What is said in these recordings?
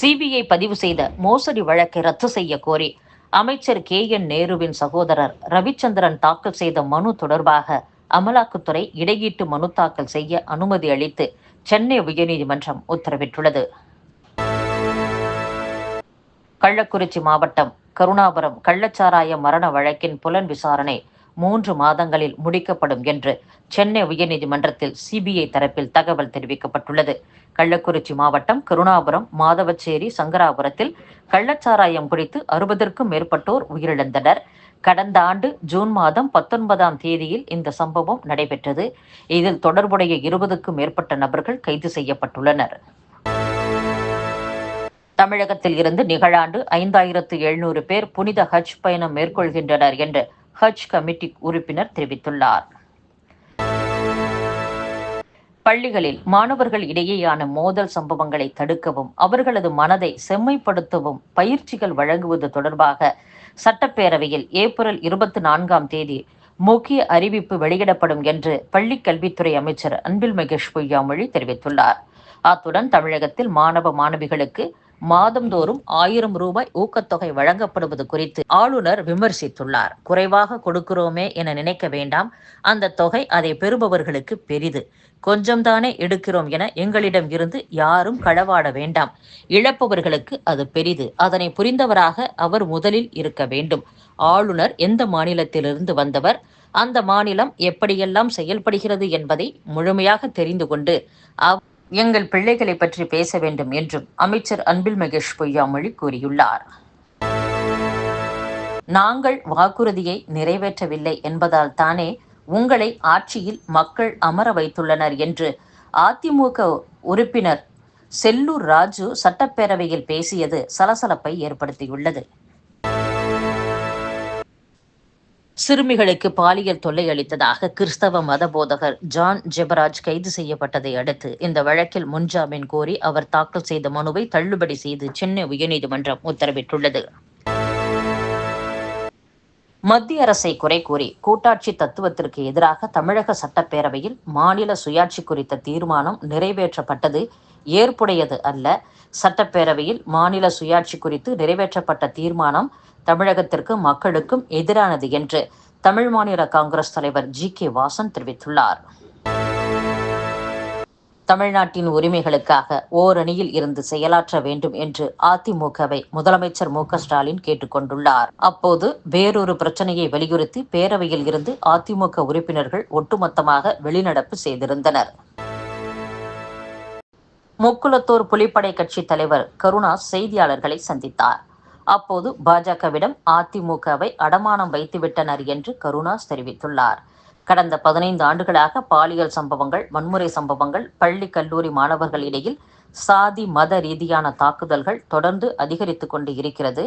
CBI பதிவு செய்த மோசடி வழக்கை ரத்து செய்ய கோரி அமைச்சர் கே என் நேருவின் சகோதரர் ரவிச்சந்திரன் தாக்கல் செய்த மனு தொடர்பாக அமலாக்கத்துறை இடையீட்டு மனு தாக்கல் செய்ய அனுமதி அளித்து சென்னை உயர்நீதிமன்றம் உத்தரவிட்டுள்ளது. கள்ளக்குறிச்சி மாவட்டம் கருணாபுரம் கள்ளச்சாராய மரண வழக்கின் புலன் விசாரணை மூன்று மாதங்களில் முடிக்கப்படும் என்று சென்னை உயர்நீதிமன்றத்தில் சிபிஐ தரப்பில் தகவல் தெரிவிக்கப்பட்டுள்ளது. கள்ளக்குறிச்சி மாவட்டம் கருணாபுரம் மாதவச்சேரி சங்கராபுரத்தில் கள்ளச்சாராயம் குறித்து அறுபதற்கும் மேற்பட்டோர் உயிரிழந்தனர். கடந்த ஆண்டு ஜூன் மாதம் பத்தொன்பதாம் தேதியில் இந்த சம்பவம் நடைபெற்றது. இதில் தொடர்புடைய இருபதுக்கும் மேற்பட்ட நபர்கள் கைது செய்யப்பட்டுள்ளனர். தமிழகத்தில் இருந்து நிகழாண்டு ஐந்தாயிரத்து எழுநூறு பேர் புனித ஹஜ் பயணம் மேற்கொள்கின்றனர் என்று ஹஜ் கமிட்டி உறுப்பினர் தெரிவித்துள்ளார். பள்ளிகளில் மாணவர்கள் இடையேயான மோதல் சம்பவங்களை தடுக்கவும் அவர்களது மனதை செம்மைப்படுத்தவும் பயிற்சிகள் வழங்குவது தொடர்பாக சட்டப்பேரவையில் ஏப்ரல் இருபத்தி நான்காம் தேதி முக்கிய அறிவிப்பு வெளியிடப்படும் என்று பள்ளிக் கல்வித்துறை அமைச்சர் அன்பில் மகேஷ் பொய்யாமொழி தெரிவித்துள்ளார். அத்துடன் தமிழகத்தில் மாணவ மாணவிகளுக்கு மாதந்தோறும் ஆயிரம் ரூபாய் ஊக்கத்தொகை வழங்கப்படுவது குறித்து ஆளுநர் விமர்சித்துள்ளார். குறைவாக கொடுக்கிறோமே என நினைக்க வேண்டாம். அந்த தொகை அதை பெறுபவர்களுக்கு பெரிது. கொஞ்சம்தானே எடுக்கிறோம் என எங்களிடம் இருந்து யாரும் களவாட வேண்டாம். இழப்பவர்களுக்கு அது பெரிது. அதனை புரிந்தவராக அவர் முதலில் இருக்க வேண்டும். ஆளுநர் எந்த மாநிலத்திலிருந்து வந்தவர்? அந்த மாநிலம் எப்படியெல்லாம் செயல்படுகிறது என்பதை முழுமையாக தெரிந்து கொண்டு அவ் எங்கள் பிள்ளைகளை பற்றி பேச வேண்டும் என்றும் அமைச்சர் அன்பில் மகேஷ் பொய்யாமொழி கூறியுள்ளார். நாங்கள் வாக்குறுதியை நிறைவேற்றவில்லை என்பதால் தானே உங்களை ஆட்சியில் மக்கள் அமர வைத்துள்ளனர் என்று அதிமுக உறுப்பினர் செல்லூர் ராஜு சட்டப்பேரவையில் பேசியது சலசலப்பை ஏற்படுத்தியுள்ளது. சிறுமிகளுக்கு பாலியல் தொல்லை அளித்ததாக கிறிஸ்தவ மத போதகர் ஜான் ஜெபராஜ் கைது செய்யப்பட்டதை அடுத்து இந்த வழக்கில் முன்ஜாமீன் கோரி அவர் தாக்கல் செய்த மனுவை தள்ளுபடி செய்து சென்னை உயர்நீதிமன்றம் உத்தரவிட்டுள்ளது. மத்திய அரசை குறை கூறி கூட்டாட்சி தத்துவத்திற்கு எதிராக தமிழக சட்டப்பேரவையில் மாநில சுயாட்சி குறித்த தீர்மானம் நிறைவேற்றப்பட்டது. ஏற்புடையது அல்ல. சட்டப்பேரவையில் மாநில சுயாட்சி குறித்து நிறைவேற்றப்பட்ட தீர்மானம் தமிழகத்திற்கும் மக்களுக்கும் எதிரானது என்று தமிழ் மாநில காங்கிரஸ் தலைவர் ஜி கே வாசன் தெரிவித்துள்ளார். தமிழ்நாட்டின் உரிமைகளுக்காக ஓரணியில் இருந்து செயலாற்ற வேண்டும் என்று அதிமுகவை முதலமைச்சர் மு க ஸ்டாலின் கேட்டுக்கொண்டுள்ளார் அப்போது வேறொரு பிரச்சனையை வலியுறுத்தி பேரவையில் இருந்து அதிமுக உறுப்பினர்கள் ஒட்டுமொத்தமாக வெளிநடப்பு செய்திருந்தனர். முக்குளத்தூர் புலிப்படை கட்சி தலைவர் கருணா செய்தியாளர்களை சந்தித்தார். அப்போது பாஜகவிடம் அதிமுகவை அடமானம் வைத்துவிட்டனர் என்று கருணாஸ் தெரிவித்துள்ளார். கடந்த பதினைந்து ஆண்டுகளாக பாலியல் சம்பவங்கள் வன்முறை சம்பவங்கள் பள்ளி கல்லூரி மாணவர்கள் இடையில் சாதி மத ரீதியான தாக்குதல்கள் தொடர்ந்து அதிகரித்து கொண்டு இருக்கிறது.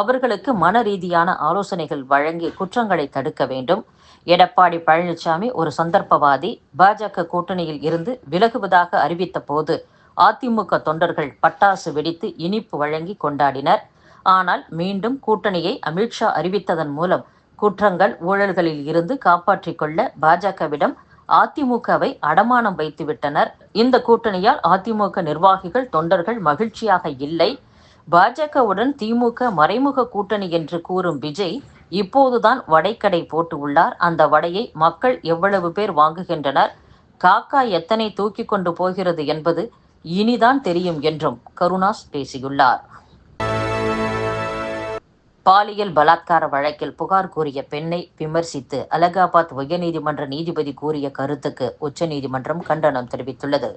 அவர்களுக்கு மன ரீதியான ஆலோசனைகள் வழங்கி குற்றங்களை தடுக்க வேண்டும். எடப்பாடி பழனிசாமி ஒரு சந்தர்ப்பவாதி பாஜக கூட்டணியில் இருந்து விலகுவதாக அறிவித்த போது அதிமுக தொண்டர்கள் பட்டாசு வெடித்து இனிப்பு வழங்கி கொண்டாடினர். ஆனால் மீண்டும் கூட்டணியை அமித்ஷா அறிவித்ததன் மூலம் குற்றங்கள் ஊழல்களில் இருந்து காப்பாற்றிக் கொள்ள பாஜகவிடம் அதிமுகவை அடமானம் வைத்துவிட்டனர். இந்த கூட்டணியால் அதிமுக நிர்வாகிகள் தொண்டர்கள் மகிழ்ச்சியாக இல்லை. பாஜகவுடன் திமுக மறைமுக கூட்டணி என்று கூறும் விஜய் இப்போதுதான் வடைக்கடை போட்டு உள்ளார். அந்த வடையை மக்கள் எவ்வளவு பேர் வாங்குகின்றனர்? காக்கா எத்தனை தூக்கி கொண்டு போகிறது என்பது இனிதான் தெரியும் என்றும் கருணாஸ் பேசியுள்ளார். பாலியல் பலாத்கார வழக்கில் புகார் கூறிய பெண்ணை விமர்சித்து அலகாபாத் உயர்நீதிமன்ற நீதிபதி கூறிய கருத்துக்கு உச்சநீதிமன்றம் கண்டனம் தெரிவித்துள்ளது.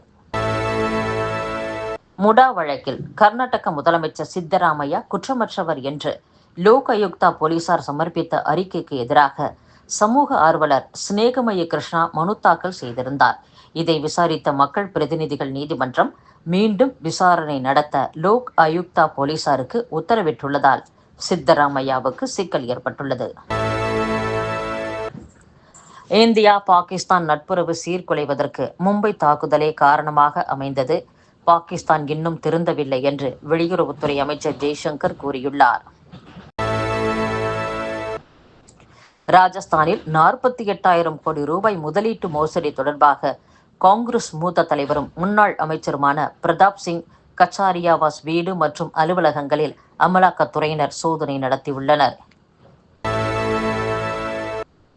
முடா வழக்கில் கர்நாடக முதலமைச்சர் சித்தராமையா குற்றமற்றவர் என்று லோக் ஆயுக்தா போலீசார் சமர்ப்பித்த அறிக்கைக்கு எதிராக சமூக ஆர்வலர் சிநேகமய கிருஷ்ணா மனு தாக்கல் செய்திருந்தார். இதை விசாரித்த மக்கள் பிரதிநிதிகள் நீதிமன்றம் மீண்டும் விசாரணை நடத்த லோக் ஆயுக்தா போலீசாருக்கு உத்தரவிட்டுள்ளதால் சித்தராமையாவுக்கு சிக்கல் ஏற்பட்டுள்ளது. இந்தியா பாகிஸ்தான் நட்புறவு சீர்குலைவதற்கு மும்பை தாக்குதலே காரணமாக அமைந்தது. பாகிஸ்தான் இன்னும் திருந்தவில்லை என்று வெளியுறவுத்துறை அமைச்சர் ஜெய்சங்கர் கூறியுள்ளார். ராஜஸ்தானில் நாற்பத்தி எட்டாயிரம் கோடி ரூபாய் முதலீட்டு மோசடி தொடர்பாக காங்கிரஸ் மூத்த தலைவரும் முன்னாள் அமைச்சருமான பிரதாப் சிங் கச்சாரியாவாஸ் வீடு மற்றும் அலுவலகங்களில் அமலாக்கத்துறையினர் சோதனை நடத்தியுள்ளனர்.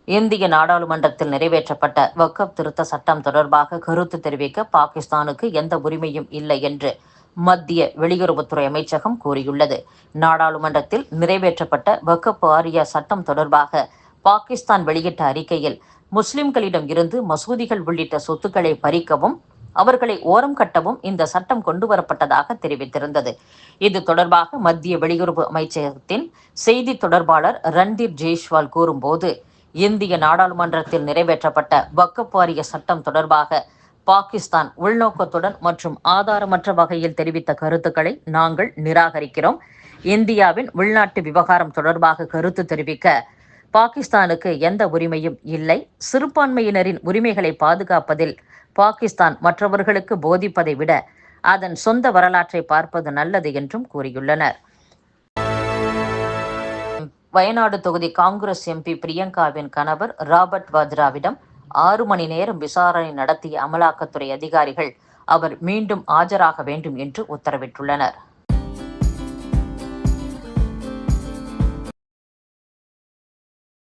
இந்திய நாடாளுமன்றத்தில் நிறைவேற்றப்பட்ட வக்கப் திருத்த சட்டம் தொடர்பாக கருத்து தெரிவிக்க பாகிஸ்தானுக்கு எந்த உரிமையும் இல்லை என்று மத்திய வெளியுறவுத்துறை அமைச்சகம் கூறியுள்ளது. நாடாளுமன்றத்தில் நிறைவேற்றப்பட்ட வக்கப் வாரிய சட்டம் தொடர்பாக பாகிஸ்தான் வெளியிட்ட அறிக்கையில் முஸ்லிம்களிடம் இருந்து மசூதிகள் உள்ளிட்ட சொத்துக்களை பறிக்கவும் அவர்களை ஓரம் கட்டவும் இந்த சட்டம் கொண்டுவரப்பட்டதாக தெரிவித்திருந்தது. இது தொடர்பாக மத்திய வெளியுறவு அமைச்சகத்தின் செய்தி தொடர்பாளர் ரன்தீப் ஜெய்ஷ்வால் கூறும்போது இந்திய நாடாளுமன்றத்தில் நிறைவேற்றப்பட்ட வக்கப் வாரிய சட்டம் தொடர்பாக பாகிஸ்தான் உள்நோக்கத்துடன் மற்றும் ஆதாரமற்ற வகையில் தெரிவித்த கருத்துக்களை நாங்கள் நிராகரிக்கிறோம். இந்தியாவின் உள்நாட்டு விவகாரம் தொடர்பாக கருத்து தெரிவிக்க பாகிஸ்தானுக்கு எந்த உரிமையும் இல்லை. சிறுபான்மையினரின் உரிமைகளை பாதுகாப்பதில் பாகிஸ்தான் மற்றவர்களுக்கு போதிப்பதை விட அதன் சொந்த வரலாற்றை பார்ப்பது நல்லது என்றும் கூறியுள்ளனர். வயநாடு தொகுதி காங்கிரஸ் எம்பி பிரியங்காவின் கணவர் ராபர்ட் வாத்ராவிடம் ஆறு மணி நேரம் விசாரணை நடத்திய அமலாக்கத்துறை அதிகாரிகள் அவர் மீண்டும் ஆஜராக வேண்டும் என்று உத்தரவிட்டுள்ளனர்.